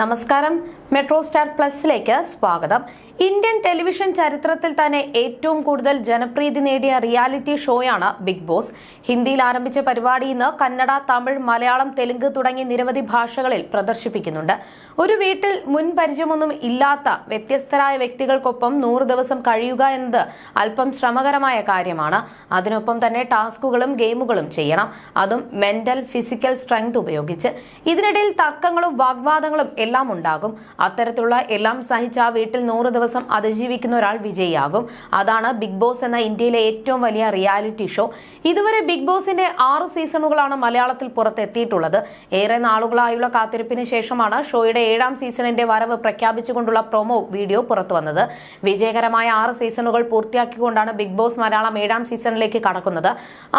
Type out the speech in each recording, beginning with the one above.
നമസ്കാരം. Metro star പ്ലസിലേക്ക് സ്വാഗതം. Indian television ചരിത്രത്തിൽ തന്നെ ഏറ്റവും കൂടുതൽ ജനപ്രീതി നേടിയ റിയാലിറ്റി ഷോയാണ് ബിഗ് ബോസ്. ഹിന്ദിയിൽ ആരംഭിച്ച പരിപാടി ഇന്ന് കന്നഡ തമിഴ് മലയാളം തെലുങ്ക് തുടങ്ങി നിരവധി ഭാഷകളിൽ പ്രദർശിപ്പിക്കുന്നുണ്ട്. ഒരു വീട്ടിൽ മുൻ പരിചയമൊന്നും ഇല്ലാത്ത വ്യത്യസ്തരായ വ്യക്തികൾക്കൊപ്പം നൂറ് ദിവസം കഴിയുക എന്നത് അല്പം ശ്രമകരമായ കാര്യമാണ്. അതിനൊപ്പം തന്നെ ടാസ്കുകളും ഗെയിമുകളും ചെയ്യണം. അതും മെന്റൽ ഫിസിക്കൽ സ്ട്രെങ്ത് ഉപയോഗിച്ച്. ഇതിനിടയിൽ തർക്കങ്ങളും വാഗ്വാദങ്ങളും എല്ലാം ഉണ്ടാകും. അത്തരത്തിലുള്ള എല്ലാം സഹിച്ച് ആ വീട്ടിൽ നൂറ് ദിവസം അതിജീവിക്കുന്ന ഒരാൾ വിജയിയാകും. അതാണ് ബിഗ് ബോസ് എന്ന ഇന്ത്യയിലെ ഏറ്റവും വലിയ റിയാലിറ്റി ഷോ. ഇതുവരെ ബിഗ് ബോസിന്റെ ആറ് സീസണുകളാണ് മലയാളത്തിൽ പുറത്തെത്തിയിട്ടുള്ളത്. ഏറെ നാളുകളായുള്ള കാത്തിരിപ്പിന് ശേഷമാണ് ഷോയുടെ ഏഴാം സീസണിന്റെ വരവ് പ്രഖ്യാപിച്ചുകൊണ്ടുള്ള പ്രൊമോ വീഡിയോ പുറത്തു വന്നത് വിജയകരമായ ആറ് സീസണുകൾ പൂർത്തിയാക്കിക്കൊണ്ടാണ് ബിഗ് ബോസ് മലയാളം ഏഴാം സീസണിലേക്ക് കടക്കുന്നത്.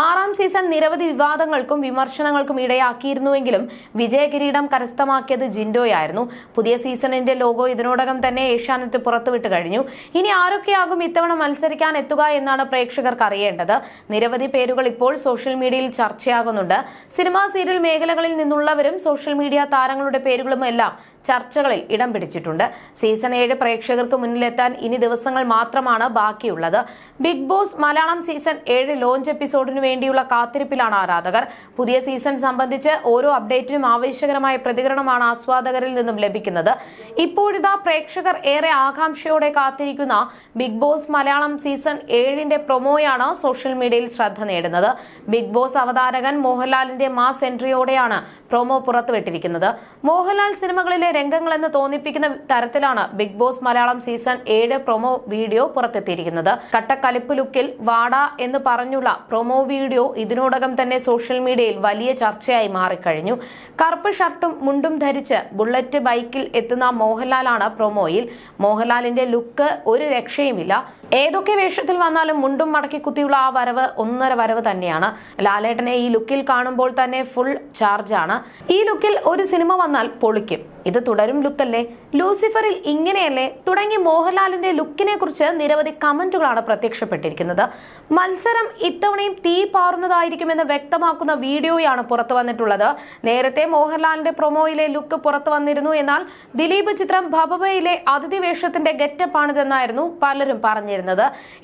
ആറാം സീസൺ നിരവധി വിവാദങ്ങൾക്കും വിമർശനങ്ങൾക്കും ഇടയാക്കിയിരുന്നുവെങ്കിലും വിജയകിരീടം കരസ്ഥമാക്കിയത് ജിൻഡോയായിരുന്നു. പുതിയ സീസണിന്റെ ലോഗോ ഇതിനോടകം തന്നെ ഏഷ്യാനെറ്റ് പുറത്തുവിട്ട് കഴിഞ്ഞു. ഇനി ആരൊക്കെയാകും ഇത്തവണ മത്സരിക്കാൻ എത്തുക എന്നാണ് പ്രേക്ഷകർക്ക് അറിയേണ്ടത്. നിരവധി പേരുകൾ ഇപ്പോൾ സോഷ്യൽ മീഡിയയിൽ ചർച്ചയാകുന്നുണ്ട്. സിനിമാ സീരിയൽ മേഖലകളിൽ നിന്നുള്ളവരും സോഷ്യൽ മീഡിയ താരങ്ങളുടെ പേരുകളും എല്ലാം ചർച്ചകളിൽ ഇടം പിടിച്ചിട്ടുണ്ട്. സീസൺ ഏഴ് പ്രേക്ഷകർക്ക് മുന്നിലെത്താൻ ഇനി ദിവസങ്ങൾ മാത്രമാണ് ബാക്കിയുള്ളത്. ബിഗ് ബോസ് മലയാളം സീസൺ ഏഴ് ലോഞ്ച് എപ്പിസോഡിനു വേണ്ടിയുള്ള കാത്തിരിപ്പിലാണ് ആരാധകർ. പുതിയ സീസൺ സംബന്ധിച്ച് ഓരോ അപ്ഡേറ്റിനും ആവേശകരമായ പ്രതികരണമാണ് ആസ്വാദകരിൽ നിന്നും ലഭിക്കുന്നത്. ഇപ്പോഴിതാ പ്രേക്ഷകർ ഏറെ ആകാംക്ഷയോടെ കാത്തിരിക്കുന്ന ബിഗ് ബോസ് മലയാളം സീസൺ ഏഴിന്റെ പ്രൊമോയാണ് സോഷ്യൽ മീഡിയയിൽ ശ്രദ്ധ നേടുന്നത്. ബിഗ് ബോസ് അവതാരകൻ മോഹൻലാലിന്റെ മാസ് എൻട്രിയോടെയാണ് പ്രൊമോ പുറത്തുവിട്ടിരിക്കുന്നത്. മോഹൻലാൽ സിനിമകളിലെ രംഗങ്ങളെന്ന് തോന്നിപ്പിക്കുന്ന തരത്തിലാണ് ബിഗ് ബോസ് മലയാളം സീസൺ ഏഴ് പ്രൊമോ വീഡിയോ പുറത്തെത്തിയിരിക്കുന്നത്. കട്ടക്കലിപ്പ് ലുക്കിൽ വാട എന്ന് പറഞ്ഞുള്ള പ്രൊമോ വീഡിയോ ഇതിനോടകം തന്നെ സോഷ്യൽ മീഡിയയിൽ വലിയ ചർച്ചയായി മാറിക്കഴിഞ്ഞു. കറുപ്പ് ഷർട്ടും മുണ്ടും ധരിച്ച് ബുള്ളറ്റ് ബൈക്കിൽ എത്തുന്ന മോഹൻലാലാണ് പ്രൊമോയിൽ. മോഹൻലാലിന്റെ ലുക്ക് ഒരു രക്ഷയുമില്ല. ഏതൊക്കെ വേഷത്തിൽ വന്നാലും മുണ്ടും മടക്കി കുത്തിയുള്ള ആ വരവ് ഒന്നര വരവ് തന്നെയാണ്. ലാലേട്ടനെ ഈ ലുക്കിൽ കാണുമ്പോൾ തന്നെ ഫുൾ ചാർജാണ് ഈ ലുക്കിൽ ഒരു സിനിമ വന്നാൽ പൊളിക്കും. ഇത് തുടരും ലുക്കല്ലേ? ലൂസിഫറിൽ ഇങ്ങനെയല്ലേ? തുടങ്ങി മോഹൻലാലിന്റെ ലുക്കിനെ കുറിച്ച് നിരവധി കമന്റുകളാണ് പ്രത്യക്ഷപ്പെട്ടിരിക്കുന്നത്. മത്സരം ഇത്തവണയും തീ പാറുന്നതായിരിക്കുമെന്ന് വ്യക്തമാക്കുന്ന വീഡിയോയാണ് പുറത്തു വന്നിട്ടുള്ളത്. നേരത്തെ മോഹൻലാലിന്റെ പ്രൊമോയിലെ ലുക്ക് പുറത്തു വന്നിരുന്നു. എന്നാൽ ദിലീപ് ചിത്രം ഭബബയിലെ അതിഥി വേഷത്തിന്റെ ഗെറ്റപ്പാണിതെന്നായിരുന്നു പലരും പറഞ്ഞിരുന്നത്.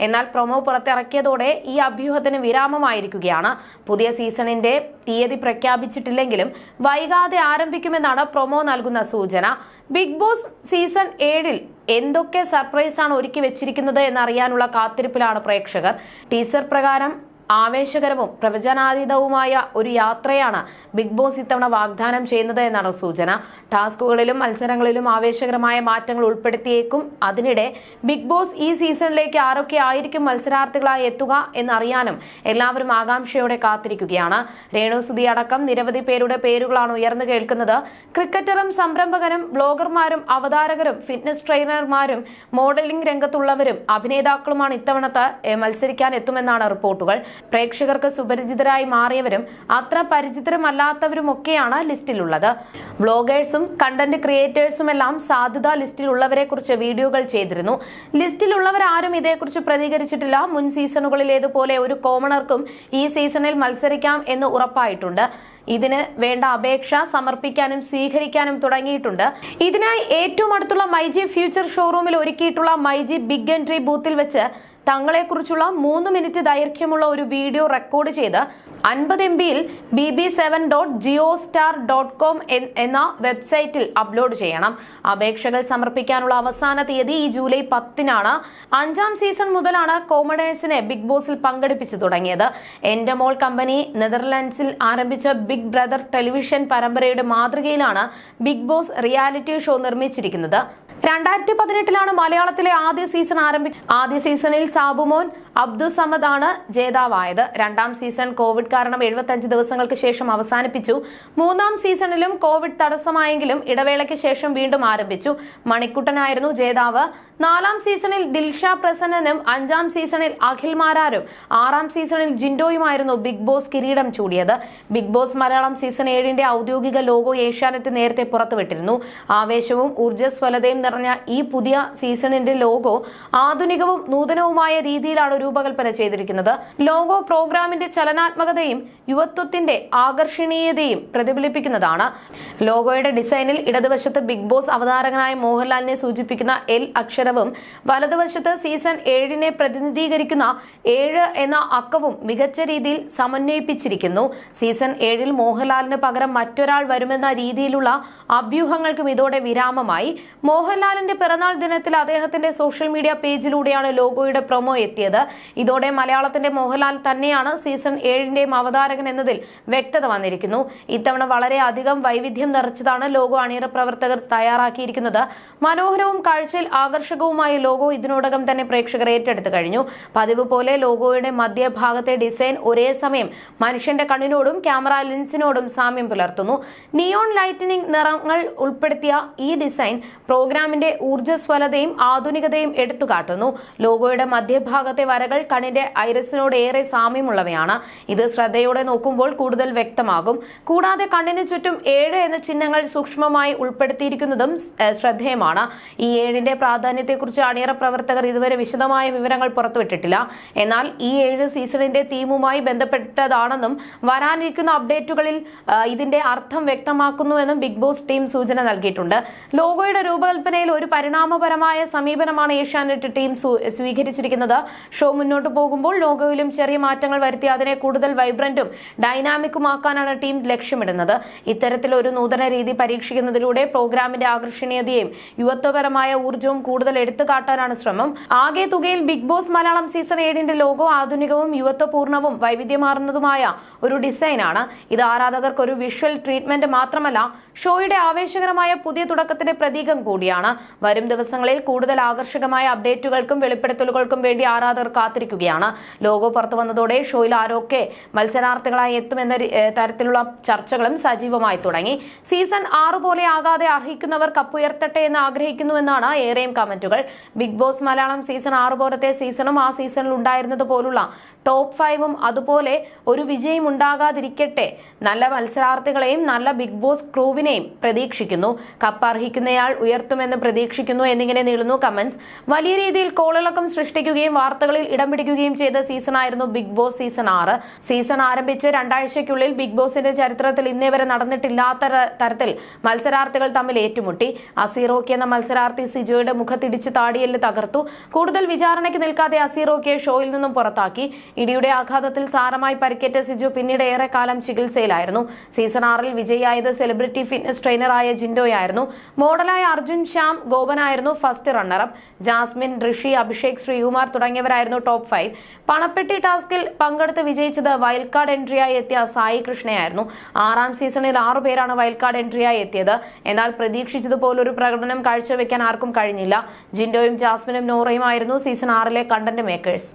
എന്നാൽ പ്രൊമോ പുറത്തിറക്കിയതോടെ ഈ അഭ്യൂഹത്തിന് വിരാമമായിരിക്കുകയാണ്. പുതിയ സീസണിന്റെ തീയതി പ്രഖ്യാപിച്ചിട്ടില്ലെങ്കിലും വൈകാതെ ആരംഭിക്കുമെന്നാണ് പ്രൊമോ നൽകുന്ന സൂചന. ബിഗ് ബോസ് സീസൺ ഏഴിൽ എന്തൊക്കെ സർപ്രൈസാണ് ഒരുക്കി വെച്ചിരിക്കുന്നത് എന്നറിയാനുള്ള കാത്തിരിപ്പിലാണ് പ്രേക്ഷകർ. ടീസർ പ്രകാരം ആവേശകരവും പ്രവചനാതീതവുമായ ഒരു യാത്രയാണ് ബിഗ് ബോസ് ഇത്തവണ വാഗ്ദാനം ചെയ്യുന്നത് എന്നാണ് സൂചന. ടാസ്കുകളിലും മത്സരങ്ങളിലും ആവേശകരമായ മാറ്റങ്ങൾ ഉൾപ്പെടുത്തിയേക്കും. അതിനിടെ ബിഗ് ബോസ് ഈ സീസണിലേക്ക് ആരൊക്കെ ആയിരിക്കും മത്സരാർത്ഥികളായി എത്തുക എന്നറിയാനും എല്ലാവരും ആകാംക്ഷയോടെ കാത്തിരിക്കുകയാണ്. രേണുസുതി അടക്കം നിരവധി പേരുടെ പേരുകളാണ് ഉയർന്നു കേൾക്കുന്നത്. ക്രിക്കറ്ററും സംരംഭകനും ബ്ലോഗർമാരും അവതാരകരും ഫിറ്റ്നസ് ട്രെയിനർമാരും മോഡലിംഗ് രംഗത്തുള്ളവരും അഭിനേതാക്കളുമാണ് ഇത്തവണത്തെ മത്സരിക്കാൻ എത്തുമെന്നാണ് റിപ്പോർട്ടുകൾ. പ്രേക്ഷകർക്ക് സുപരിചിതരായി മാറിയവരും അത്ര പരിചിതരമല്ലാത്തവരുമൊക്കെയാണ് ലിസ്റ്റിലുള്ളത്. ബ്ലോഗേഴ്സും കണ്ടന്റ് ക്രിയേറ്റേഴ്സും എല്ലാം സാധ്യതാ ലിസ്റ്റിലുള്ളവരെ കുറിച്ച് വീഡിയോകൾ ചെയ്തിരുന്നു. ലിസ്റ്റിലുള്ളവരാരും ഇതേക്കുറിച്ച് പ്രതികരിച്ചിട്ടില്ല. മുൻ സീസണുകളിലേതുപോലെ ഒരു കോമണർക്കും ഈ സീസണിൽ മത്സരിക്കാം എന്ന് ഉറപ്പായിട്ടുണ്ട്. ഇതിന് വേണ്ട അപേക്ഷ സമർപ്പിക്കാനും സ്വീകരിക്കാനും തുടങ്ങിയിട്ടുണ്ട്. ഇതിനായി ഏറ്റവും അടുത്തുള്ള മൈജി ഫ്യൂച്ചർ ഷോറൂമിൽ ഒരുക്കിയിട്ടുള്ള മൈജി ബിഗ് എൻട്രി ബൂത്തിൽ വെച്ച് തങ്ങളെക്കുറിച്ചുള്ള മൂന്ന് മിനിറ്റ് ദൈർഘ്യമുള്ള ഒരു വീഡിയോ റെക്കോർഡ് ചെയ്ത് അൻപത് എം ബിയിൽ B B seven dot JioStar dot com എന്ന വെബ്സൈറ്റിൽ അപ്ലോഡ് ചെയ്യണം. അപേക്ഷകൾ സമർപ്പിക്കാനുള്ള അവസാന തീയതി ഈ ജൂലൈ പത്തിനാണ്. അഞ്ചാം സീസൺ മുതലാണ് കോമഡേഴ്സിനെ ബിഗ് ബോസിൽ പങ്കെടുപ്പിച്ചു തുടങ്ങിയത്. എന്റെ മോൾ കമ്പനി നെതർലാൻഡ്സിൽ ആരംഭിച്ച ബിഗ് ബ്രദർ ടെലിവിഷൻ പരമ്പരയുടെ മാതൃകയിലാണ് ബിഗ് ബോസ് റിയാലിറ്റി ഷോ നിർമ്മിച്ചിരിക്കുന്നത്. രണ്ടായിരത്തി പതിനെട്ടിലാണ് മലയാളത്തിലെ ആദ്യ സീസൺ ആരംഭി ആദ്യ സീസണിൽ സാബുമോൻ അബ്ദുൾ സമദ് ആണ് ജേതാവായത്. രണ്ടാം സീസൺ കോവിഡ് കാരണം എഴുപത്തഞ്ച് ദിവസങ്ങൾക്ക് ശേഷം അവസാനിപ്പിച്ചു. മൂന്നാം സീസണിലും കോവിഡ് തടസ്സമായെങ്കിലും ഇടവേളയ്ക്ക് ശേഷം വീണ്ടും ആരംഭിച്ചു. മണിക്കുട്ടനായിരുന്നു ജേതാവ്. നാലാം സീസണിൽ ദിൽഷ പ്രസന്നനും അഞ്ചാം സീസണിൽ അഖിൽ മാരാരും ആറാം സീസണിൽ ജിൻഡോയുമായിരുന്നു ബിഗ് ബോസ് കിരീടം ചൂടിയത്. ബിഗ് ബോസ് മലയാളം സീസൺ ഏഴിന്റെ ഔദ്യോഗിക ലോഗോ ഏഷ്യാനെറ്റ് നേരത്തെ പുറത്തുവിട്ടിരുന്നു. ആവേശവും ഊർജസ്വലതയും നിറഞ്ഞ ഈ പുതിയ സീസണിന്റെ ലോഗോ ആധുനികവും നൂതനവുമായ രീതിയിലാണ് രൂപകൽപ്പന ചെയ്തിരിക്കുന്നത്. ലോഗോ പ്രോഗ്രാമിന്റെ ചലനാത്മകതയും യുവത്വത്തിന്റെ ആകർഷണീയതയും പ്രതിഫലിപ്പിക്കുന്നതാണ്. ലോഗോയുടെ ഡിസൈനിൽ ഇടതുവശത്ത് ബിഗ് ബോസ് അവതാരകനായ മോഹൻലാലിനെ സൂചിപ്പിക്കുന്ന എൽ അക്ഷരവും വലതുവശത്ത് സീസൺ ഏഴിനെ പ്രതിനിധീകരിക്കുന്ന ഏഴ് എന്ന അക്കവും മികച്ച രീതിയിൽ സമന്വയിപ്പിച്ചിരിക്കുന്നു. സീസൺ ഏഴിൽ മോഹൻലാലിന് പകരം മറ്റൊരാൾ വരുമെന്ന രീതിയിലുള്ള അഭ്യൂഹങ്ങൾക്കും ഇതോടെ വിരാമമായി. മോഹൻലാലിന്റെ പിറന്നാൾ ദിനത്തിൽ അദ്ദേഹത്തിന്റെ സോഷ്യൽ മീഡിയ പേജിലൂടെയാണ് ലോഗോയുടെ പ്രൊമോ എത്തിയത്. ഇതോടെ മലയാളത്തിന്റെ മോഹൻലാൽ തന്നെയാണ് സീസൺ ഏഴിന്റെയും അവതാരകൻ എന്നതിൽ വ്യക്തത വന്നിരിക്കുന്നു. ഇത്തവണ വളരെ അധികം വൈവിധ്യം നിറച്ചതാണ് ലോഗോ അണിയറ പ്രവർത്തകർ തയ്യാറാക്കിയിരിക്കുന്നത്. മനോഹരവും കാഴ്ചയിൽ ആകർഷകവുമായ ലോഗോ ഇതിനോടകം തന്നെ പ്രേക്ഷകർ ഏറ്റെടുത്തു കഴിഞ്ഞു. പതിവ് പോലെ ലോഗോയുടെ മധ്യഭാഗത്തെ ഡിസൈൻ ഒരേ സമയം മനുഷ്യന്റെ കണ്ണിനോടും ക്യാമറ ലെൻസിനോടും സാമ്യം പുലർത്തുന്നു. നിയോൺ ലൈറ്റനിങ് നിറങ്ങൾ ഉൾപ്പെടുത്തിയ ഈ ഡിസൈൻ പ്രോഗ്രാമിന്റെ ഊർജസ്വലതയും ആധുനികതയും എടുത്തുകാട്ടുന്നു. ലോഗോയുടെ മധ്യഭാഗത്തെ വരകൾ കണ്ണിന്റെ ഐറിസിനോട് ഏറെ സാമ്യമുള്ളവയാണ്. ഇത് ശ്രദ്ധയോടെ നോക്കുമ്പോൾ കൂടുതൽ വ്യക്തമാകും. കൂടാതെ കണ്ണിന് ചുറ്റും ഏഴ് എന്ന ചിഹ്നങ്ങൾ സൂക്ഷ്മമായി ഉൾപ്പെടുത്തിയിരിക്കുന്നതും ശ്രദ്ധേയമാണ്. ഈ ഏഴിന്റെ പ്രാധാന്യത്തെക്കുറിച്ച് അണിയറ പ്രവർത്തകർ ഇതുവരെ വിശദമായ വിവരങ്ങൾ പുറത്തുവിട്ടിട്ടില്ല. എന്നാൽ ഈ ഏഴ് സീസണിന്റെ തീമുമായി ബന്ധപ്പെട്ടതാണെന്നും വരാനിരിക്കുന്ന അപ്ഡേറ്റുകളിൽ ഇതിന്റെ അർത്ഥം വ്യക്തമാക്കുന്നുവെന്നും ബിഗ് ബോസ് ടീം സൂചന നൽകിയിട്ടുണ്ട്. ലോഗോയുടെ രൂപകൽപ്പനയിൽ ഒരു പരിണാമപരമായ സമീപനമാണ് ഏഷ്യാനെറ്റ് ടീം സ്വീകരിച്ചിരിക്കുന്നത്. ഷോ മുന്നോട്ട് പോകുമ്പോൾ ലോഗോയിലും ചെറിയ മാറ്റങ്ങൾ വരുത്തി അതിനെ കൂടുതൽ വൈബ്രന്റും ഡൈനാമിക്കുമാക്കാനാണ് ടീം ലക്ഷ്യമിടുന്നത്. ഇത്തരത്തിൽ ഒരു നൂതന രീതി പരീക്ഷിക്കുന്നതിലൂടെ പ്രോഗ്രാമിന്റെ ആകർഷണീയതയും യുവത്വപരമായ ഊർജവും കൂടുതൽ എടുത്തു കാട്ടാനാണ് ശ്രമം. ആകെ തുകയിൽ ബിഗ് ബോസ് മലയാളം സീസൺ ഏഴിന്റെ ലോഗോ ആധുനികവും യുവത്വപൂർണവും വൈവിധ്യമാർന്നതുമായ ഒരു ഡിസൈനാണ്. ഇത് ആരാധകർക്ക് ഒരു വിഷ്വൽ ട്രീറ്റ്മെന്റ് മാത്രമല്ല ഷോയുടെ ആവേശകരമായ പുതിയ തുടക്കത്തിന്റെ പ്രതീകം കൂടിയാണ്. വരും ദിവസങ്ങളിൽ കൂടുതൽ ആകർഷകമായ അപ്ഡേറ്റുകൾക്കും വെളിപ്പെടുത്തലുകൾക്കും വേണ്ടി ആരാധകർ കാത്തിരിക്കുകയാണ്. ലോഗോ പുറത്തു വന്നതോടെ ഷോയിൽ ആരൊക്കെ മത്സരാർത്ഥികളായി എത്തുമെന്ന തരത്തിലുള്ള ചർച്ചകളും സജീവമായി തുടങ്ങി. സീസൺ ആറ് പോലെ ആകാതെ അർഹിക്കുന്നവർ കപ്പുയർത്തട്ടെ എന്ന് ആഗ്രഹിക്കുന്നുവെന്നാണ് ഏറെയും കമന്റുകൾ. ബിഗ് ബോസ് മലയാളം സീസൺ ആറ് പോലത്തെ സീസണും ആ സീസണിൽ ഉണ്ടായിരുന്നത് പോലുള്ള ടോപ്പ് ഫൈവും അതുപോലെ ഒരു വിജയം ഉണ്ടാകാതിരിക്കട്ടെ. നല്ല മത്സരാർത്ഥികളെയും നല്ല ബിഗ് ബോസ് ക്രൂവിനെയും പ്രതീക്ഷിക്കുന്നു. കപ്പ് അർഹിക്കുന്നയാൾ ഉയർത്തുമെന്ന് പ്രതീക്ഷിക്കുന്നു എന്നിങ്ങനെ നീളുന്നു കമന്റ്സ് വലിയ രീതിയിൽ കോളിളക്കം സൃഷ്ടിക്കുകയും വാർത്തകളിൽ ഇടം പിടിക്കുകയും ചെയ്ത സീസണായിരുന്നു ബിഗ് ബോസ് സീസൺ ആറ്. സീസൺ ആരംഭിച്ച് രണ്ടാഴ്ചയ്ക്കുള്ളിൽ ബിഗ് ബോസിന്റെ ചരിത്രത്തിൽ ഇന്നേ വരെ നടന്നിട്ടില്ലാത്ത തരത്തിൽ മത്സരാർത്ഥികൾ തമ്മിൽ ഏറ്റുമുട്ടി. അസീറോക്കി എന്ന മത്സരാർത്ഥി സിജോയുടെ മുഖത്തിടിച്ച് താടിയെല്ല് തകർത്തു. കൂടുതൽ വിചാരണയ്ക്ക് നിൽക്കാതെ അസീറോക്കിയെ ഷോയിൽ നിന്നും പുറത്താക്കി. ഇടിയുടെ ആഘാതത്തിൽ സാരമായി പരിക്കേറ്റ സിജു പിന്നീട് ഏറെക്കാലം ചികിത്സയിലായിരുന്നു. സീസൺ ആറിൽ വിജയിയായത് സെലിബ്രിറ്റി ഫിറ്റ്നസ് ട്രെയിനറായ ജിൻഡോയായിരുന്നു. മോഡലായ Arjun Shyam ഗോപനായിരുന്നു first runner up. Jasmine Rishi Abhishek Sreekumar തുടങ്ങിയവരായിരുന്നു top five. പണപ്പെട്ടി ടാസ്കിൽ പങ്കെടുത്ത് വിജയിച്ചത് വൈൽഡ് കാർഡ് എൻട്രിയായി എത്തിയ സായി കൃഷ്ണയായിരുന്നു. ആറാം സീസണിൽ ആറുപേരാണ് വൈൽഡ് കാർഡ് എൻട്രിയായി എത്തിയത്. എന്നാൽ പ്രതീക്ഷിച്ചതുപോലൊരു പ്രകടനം കാഴ്ചവെക്കാൻ ആർക്കും കഴിഞ്ഞില്ല. ജിൻഡോയും ജാസ്മിനും നോറയുമായിരുന്നു സീസൺ ആറിലെ കണ്ടന്റ് മേക്കേഴ്സ്.